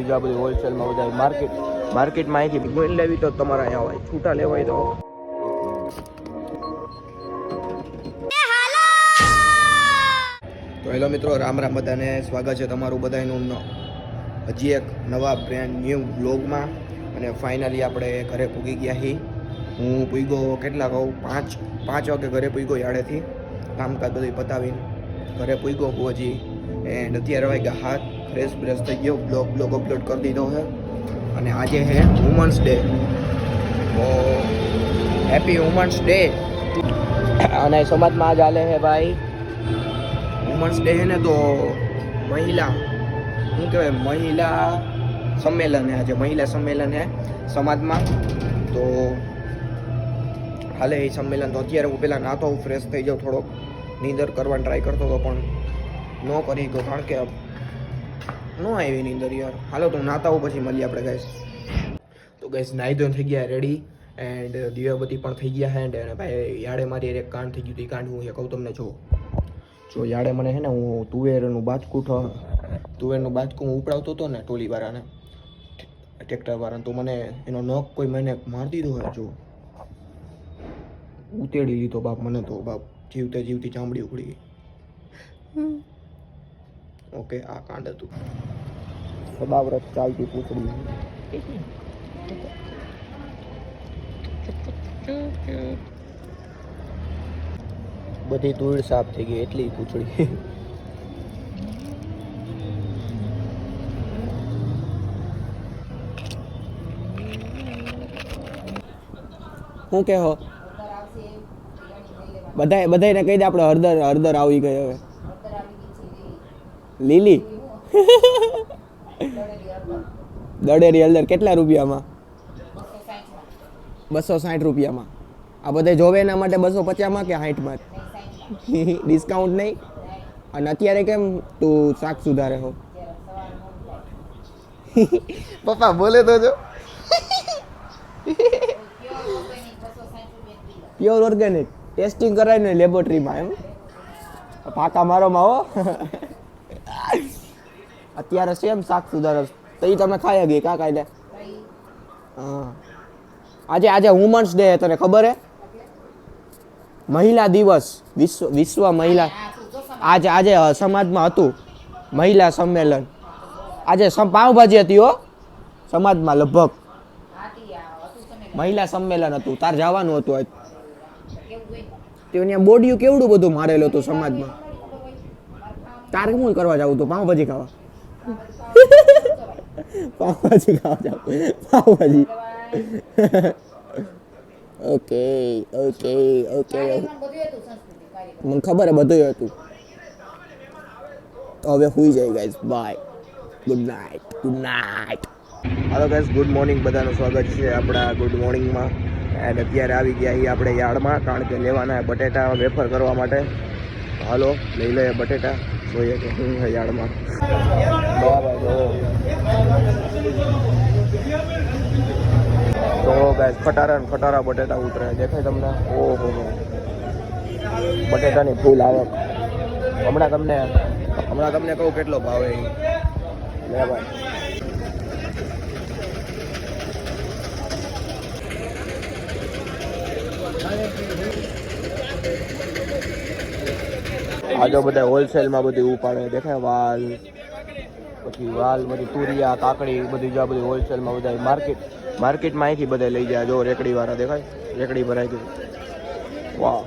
બીજા બધી હોલસેલમાં બધા માર્કેટ માર્કેટમાં અહીંથી ગોઈન લેવી તો તમારે અહીંયા હોય. છૂટા લેવાય તો. તો હેલો મિત્રો રામ રામ બધાને. સ્વાગત છે તમારું બધાનું હજી એક નવા બ્રેન્ડ ન્યૂ બ્લોગમાં અને ફાઇનલી આપણે ઘરે પૂગી ગયા હી. હું પૂગ્યો કેટલા કહું? પાંચ પાંચ વાગે ઘરે પૂગ્યો યાડેથી. કામકાજ બધું પતાવીને ઘરે પૂગ્યો હું હજી. એન્ડ અત્યારે વાગ્યા હાથ ફ્રેશ બ્રેશ થઈ ગયો બ્લોગ બ્લોગ અપલોડ કરી દીધો છે. અને આજે છે વુમન્સ ડે તો હેપી વુમન્સ ડે અને સમાજમાં આજ હાલે છે ભાઈ વુમન્સ ડે છે ને તો મહિલા, શું કહેવાય, મહિલા સંમેલન હે આજે, મહિલા સંમેલન હે સમાજમાં. તો હાલે એ સંમેલન તો અત્યારે હું પહેલાં નાતો, હું ફ્રેશ થઈ જાઉં થોડોક. નીંદર કરવાની ટ્રાય કરતો હતો પણ ન કરી ગયો કારણ કે ન આવી નીંદર યાર. હાલો તો નાતાઓ નાતા પછી મળીએ આપણે ગાઈસ તો ગાઈસ નાહી ધોઈને થઈ ગયા રેડી એન્ડ દિવાબતી પણ થઈ ગયા હેન્ડ અને ભાઈ યાડે મારી એક કાંડ થઈ ગયું હતી. કાંડ હું એ કહું તમને જો. જો યાડે મને છે ને હું તુવેરનું બાજકું ઠ- તુવેરનું બાજકું હું ઉપડાવતો હતો ને ટોલીવાળાને ટ્રેક્ટરવાળાને તો મને એનો નખ કોઈ મને મારી દીધો હોય જો. ઉતેડી લીધો બાપ મને તો બાપ. જીવતે જીવતી ચામડી ઉખડી ગઈ. ઓકે આ કાંડ હતું. સદાવ્રત ચાલતી પૂછડી બધી ધૂળ સાફ થઈ ગઈ, એટલી પૂછડી શું કે બધા બધાયને કહી દે આપણે હળદર હળદર આવી ગઈ હવે. લીલી. દડેરી હળદર કેટલા રૂપિયામાં? બસો સાઠ રૂપિયામાં. આ બધા જોવે એના માટે બસો પચાસમાં કે સાઠમાં ડિસ્કાઉન્ટ નહીં? અને અત્યારે કેમ તું શાક સુધારે હો? પપ્પા, બોલે તો જો. પ્યોર ઓર્ગેનિક ટેસ્ટિંગ કરાય ને લેબોરેટરીમાં એમ? પાકા મારોમાં, હો? અત્યારે સેમ શાક સુધારો તો એ તમે ખાઈ ગઈ કા કાયદે? હા. આજે આજે વુમન્સ ડે તને ખબર હે? મહિલા દિવસ વિશ્વ વિશ્વ મહિલા. આજે આજે સમાજમાં હતું. મહિલા સંમેલન. આજે પાવભાજી હતી હો. સમાજમાં લગભગ. મહિલા સંમેલન હતું. તાર જવાનું હતું આજ. ત્યાં બોડિયું કેવડું બધું મારેલું હતું સમાજમાં? તારે શું કરવા જવું હતું પાવભાજી ખાવા? પાવભાજી ખાવા જવું પાવભાજી ઓકે ઓકે ઓકે મને ખબર હે બધું હતું તો હવે સુઈ જાય guys bye good night good night hello guys good morning બધાનું સ્વાગત છે આપણા ગુડ મોર્નિંગમાં એન્ડ અત્યારે આવી ગયા એ આપણે યાર્ડમાં કારણ કે લેવાના બટેટા વેફર કરવા માટે. હાલો લઈ લઈએ બટેટા. જોઈએ કે શું છે યાર્ડમાં. તો ખટારા ને ખટારા બટેટા ઉતરે દેખાય તમને? ઓહો બટેટાની ફૂલ આવક. હમણાં તમને હમણાં તમને કહું કેટલો ભાવ એ. લે ભાઈ. આજો બધા હોલસેલમાં બધું ઉપાડે દેખાય વાલ, પછી વાલ, બધી તુરિયા, કાકડી, બધી જો બધી હોલસેલમાં બધા માર્કેટ, માર્કેટમાં અહીંથી બધા લઈ જાય, જો રેકડી વાળા દેખાય, રેકડી ભરાઈ ગઈ. વાહ.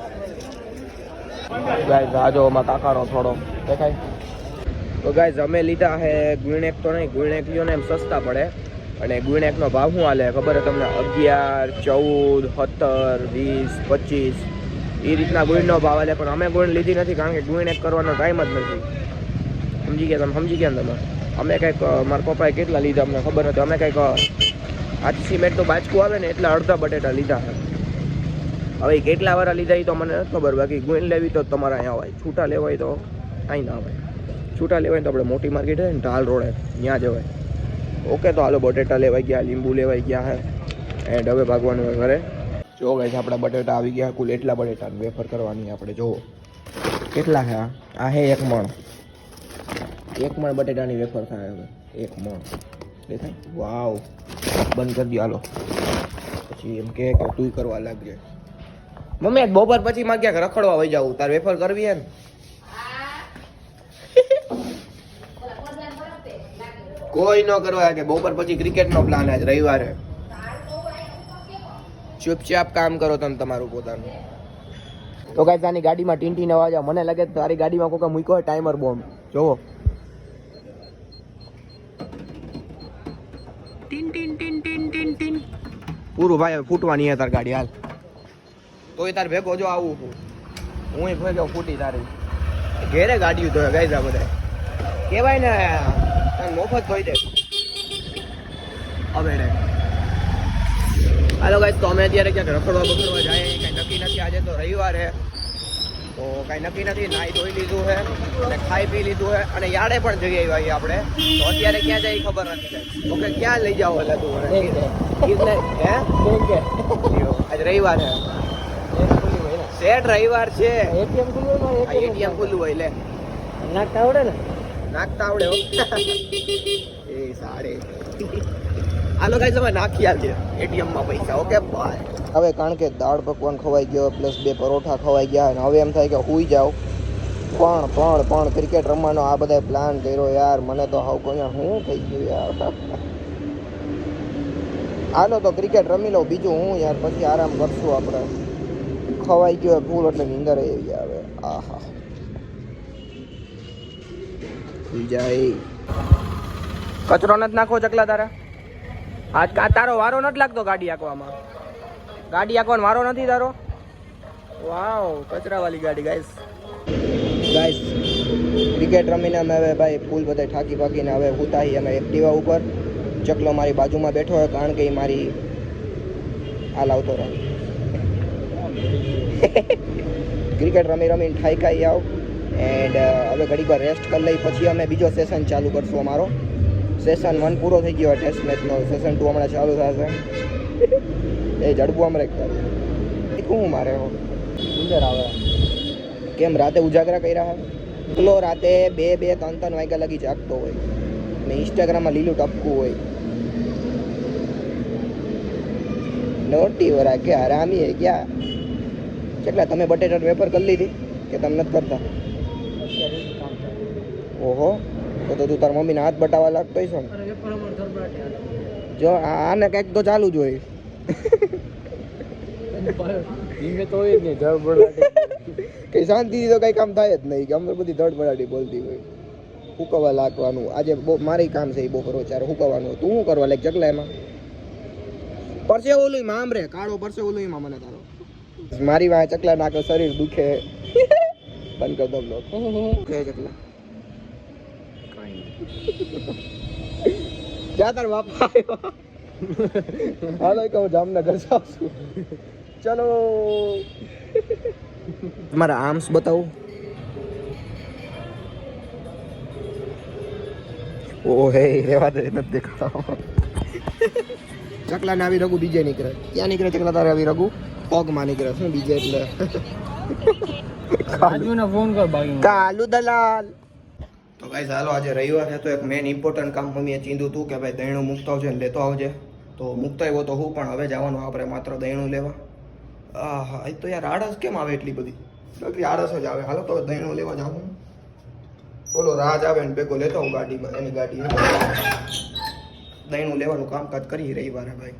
ગાય આજો આમાં કાકાનો થોડો દેખાય. તો ગાઈઝ અમે લીધા હે ગુણેક તો નહીં, ગુણેક લ્યો ને એમ સસ્તા પડે. અને ગુણેકનો ભાવ શું હાલે? ખબર તમને? અગિયાર, ચૌદ, સત્તર, વીસ, પચીસ. એ રીતના ગુણનો ભાવ આવે પણ અમે ગુણ લીધી નથી કારણ કે ગુણેક કરવાનો ટાઈમ જ નથી. સમજી ગયા તમે? સમજી ગયા તમે? અમે કંઈક મારા પપ્પાએ કેટલા લીધા અમને ખબર નથી. અમે કંઈક અ, સિમેન્ટ સિમેન્ટનું બાચકું આવે ને એટલા અડધા બટેટા લીધા હવે કેટલા વાળા લીધા એ તો મને નથી ખબર. બાકી ગુણ લેવી તો તમારે અહીંયા હોય. છૂટા લેવાય તો અહીં ના હોય. છૂટા લેવાય તો આપણે મોટી માર્કેટ હોય ને ઢાલ રોડે ત્યાં જવાય ઓકે તો હાલો બટેટા લેવાઈ ગયા લીંબુ લેવાઈ ગયા હે એન્ડ હવે ભાગવાનું હોય ઘરે. જો ગાઈસ આપણા બટેટા આવી ગયા કુલ એટલા બટેટા વેફર કરવાની આપણે જોવો કેટલા છે આ? હે એક મણ. એક મણ બટેટાની વેફર થાય હવે. એક મણ. દેખાય? વાવ. બંધ કરી દો હાલો. પછી એમ કે કે તું કરવા લાગજે મમ્મી બપોર પછી માં ક્યાંક રખડવા વહી જાવ. તાર વેફર કરવી હે ને? કોઈ ન કરવા કે બપોર પછી ક્રિકેટ નો પ્લાન આજ રવિવારે. ચૂપચાપ કામ કરો તમે તમારું પોતાનું. તો કાંઈ તાની ગાડીમાં ટીન અવાજ વાજા મને લાગે તારી ગાડીમાં કોઈ મૂક્યો હોય ટાઈમર બોમ્બ જોવો. ટીન ટીન ટીન ટીન ટીન ટીન. પૂરું ભાઈ હવે ફૂટવાની હે તાર ગાડી હાલ. તોય તાર ભેગો જો આવું હું હું ભેગો ફૂટી તારી. ઘેરે ગાડી તો ગાઈ આ બધા કહેવાય ને તને મફત ધોઈ દે. હવે રે. હાલો ગાઈસ તો અમે અત્યારે ક્યાંક રખડવા બખડવા જાય કઈ નક્કી નથી આજે તો રવિવાર છે. તો કાંઈ નક્કી નથી નાહી ધોઈ લીધું છે અને ખાઈ પી લીધું છે અને યાડે પણ જઈ આવ્યા આપણે. તો અત્યારે ક્યાં જાય ખબર નથી ઓકે ક્યાં લઈ જાવ એટલે તું મને? હે? આજે રવિવાર છે. શેઠ રવિવાર છે. એટીએમ ખુલ્લું એટીએમ ખુલ્લું હોય લે. નાખતા આવડે ને? નાખતા આવડે એ સાડે. હાલો ગાઈસ અમે નાખી આવીએ એટીએમમાં પૈસા ઓકે બાય હવે કારણ કે દાળ પકવાન ખવાઈ ગયો પ્લસ બે પરોઠા ખવાઈ ગયા અને હવે એમ થાય કે હુઈ જાવ પણ પણ પણ ક્રિકેટ રમવાનો આ બધા પ્લાન કર્યો યાર, મને તો હાવ કોઈ હું થઈ ગયું યાર. હાલો તો ક્રિકેટ રમી લો બીજું હું યાર, પછી આરામ કરશું આપણે. ખવાઈ ગયો ફૂલ એટલે નીંદર એવી આવે આહા. જાય. કચરો નથી નાખો ચકલા તારા? કા તારો વારો નથી લાગતો ગાડી આંકવામાં? ગાડી આંકવાનો વારો નથી તારો? વાવ, કચરાવાળી ગાડી ગાઈસ ગાઈસ ક્રિકેટ રમીને અમે હવે ભાઈ ફૂલ બધા થાકી પાકીને હવે ઉતાહી અમે એક્ટિવા ઉપર. ચકલો મારી બાજુમાં બેઠો હોય કારણ કે એ મારી હાલ આવતો રહે ક્રિકેટ રમી રમીને ખાઈ આવ. એન્ડ હવે પર રેસ્ટ કરી લઈ, પછી અમે બીજો સેશન ચાલુ કરશું અમારો. સેશન વન પૂરો થઈ ગયો ટેસ્ટ મેચનો સેશન ટુ હમણાં ચાલુ થશે. એ જડબું આમ શું મારે હો અંદર આવે. કેમ રાતે ઉજાગરા કર્યા હોય એકલો રાતે બે બે ત્રણ ત્રણ વાગ્યા લગી જાગતો હોય. ને ઇન્સ્ટાગ્રામમાં લીલું ટપકું હોય. નોટી વરા કે હરામી હે ક્યાં? કેટલા તમે બટેટર વેપર કરી લીધી કે તમે નથી કરતા? ઓહો. તો તો તું તાર મમ્મીને હાથ બટાવવા લાગતો હશે જો આને કંઈક તો ચાલુ જ હોય. કઈ શાંતિથી તો કઈ કામ થાય જ નહીં કે અમને બધી ધડબડાટી બોલતી હોય. હુકવા લાગવાનું. આજે બહુ મારી કામ છે એ બપોર ચાર હુકવવાનું. તું શું કરવા લાગ ચકલા એમાં? પરસે ઓલું માં રે કાળો પરસે ઓલું એમાં મને તારો. મારી વાંહે ચકલા નાખે શરીર દુખે. બંધ કર દો દુખે ચકલા. જા તાર બાપા આવ્યો. હાલો કહું જામનગર જાઉં ચલો. તમારા આર્મ્સ બતાવો. ઓ હે રેવા દે નથી દેખાતા ચકલા ને આવી રઘુ બીજે નીકળે. ક્યાં નીકળે ચકલા? તારે આવી રગુ પગમાં નીકળે શું બીજે એટલે? કાલુ દલાલ. ગાઈસ હાલો આજે રવિવાર છે, તો એક મેન ઇમ્પોર્ટન્ટ કામ મમ્મીએ ચીંધું હતું કે ભાઈ દહીણું મૂકતો આવજે લેતો આવજે. તો મૂકતો આવ્યો તો હું, પણ હવે જવાનું આપણે માત્ર દહીણું લેવા. હા એ તો યાર આળસ કેમ આવે એટલી બધી? બાકી આળસ જ આવે. હાલો, તો દહીણું લેવા જાઉં બોલો રાજ આવે ને ભેગો લેતો હું ગાડીમાં, એની ગાડી દહીણું લેવાનું કામકાજ કરી રવિવારે ભાઈ.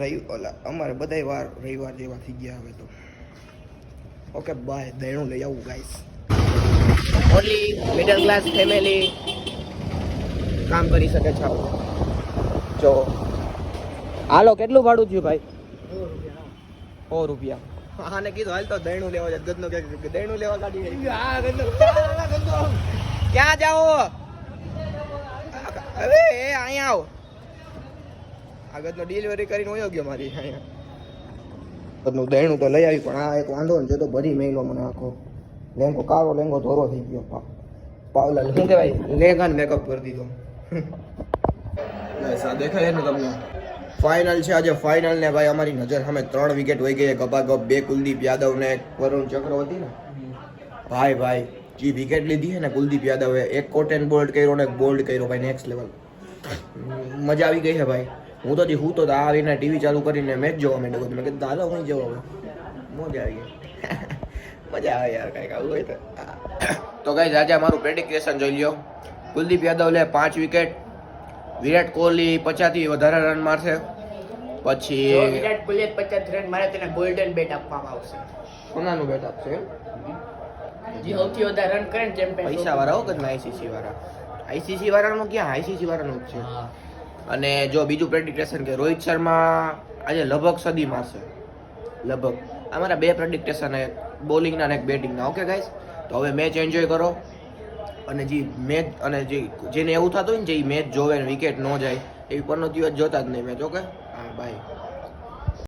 રવિ, ઓલા, અમારે બધાય વાર રવિવાર જેવા થઈ ગયા હવે તો. ઓકે બાય દહીણું લઈ આવું guys only middle class family કામ કરી શકે છે જો હાલો કેટલું ભાડું થયું ભાઈ? સો રૂપિયા. આને કીધું હાલ તો દહીણું લેવા જાય ગદનો કે દૈણું દહીણું લેવા ગાડી. ક્યાં જાઓ? અરે એ અહીંયા આવો. આ ગદનો ડિલિવરી કરીને વયો ગયો મારી. અહીંયા. ગદનું દહીણું તો લઈ આવી પણ આ એક વાંધો ને જે તો ભરી મેલો મને આખો. લેંગો કાળો લેંગો ધોરો થઈ ગયો. પા પાવલા શું કહેવાય? લેંગા ને મેકઅપ કરી દીધો. આ દેખાય ને તમને? ફાઇનલ છે આજે ફાઇનલ ને ભાઈ અમારી નજર સામે ત્રણ વિકેટ વહી ગઈ ગપાગપ બે કુલદીપ યાદવ ને વરુણ ચક્રવર્તી ને. ભાઈ ભાઈ જે વિકેટ લીધી છે ને કુલદીપ યાદવે એક કોટેન બોલ્ડ કર્યો ને એક બોલ્ડ કર્યો. ભાઈ નેક્સ્ટ લેવલ મજા આવી ગઈ છે ભાઈ. હું તો હું તો આવીને ટીવી ચાલુ કરીને મેચ જોવા માંડ્યો. મેં કીધું હાલો હું જોવા હવે. મજા આવી ગઈ. મજા આવે યાર કાંઈક આવું હોય તો. તો ગાઈઝ આજે અમારું પ્રેડિક્ટેશન જોઈ લ્યો. કુલદીપ યાદવ લે પાંચ વિકેટ વિરાટ કોહલી પચાસથી વધારે રન મારશે. પછી વિરાટ કોહલી પચાસ રન મારે તેને ગોલ્ડન બેટ આપવામાં આવશે. સોનાનું બેટ આપશે એમ? જે સૌથી વધારે રન કરે ને ચેમ્પિયન પૈસા વાળા હો કે આઈસીસી વાળા? આઈસીસી વાળાનું ક્યાં? આઈસીસી વાળાનું જ છે. અને જો બીજું પ્રેડિક્ટેશન કે રોહિત શર્મા આજે લગભગ સદી મારશે. લગભગ અમારા બે પ્રેડિક્ટેશન બોલિંગના અને એક બેટિંગના ઓકે ગાઈસ તો હવે મેચ એન્જોય કરો. અને જે મેચ અને જે, જેને એવું થતું હોય ને, જે મેચ જોવે ને વિકેટ ન જાય એવી પરનો દિવસ જોતા જ નહીં મેચ ઓકે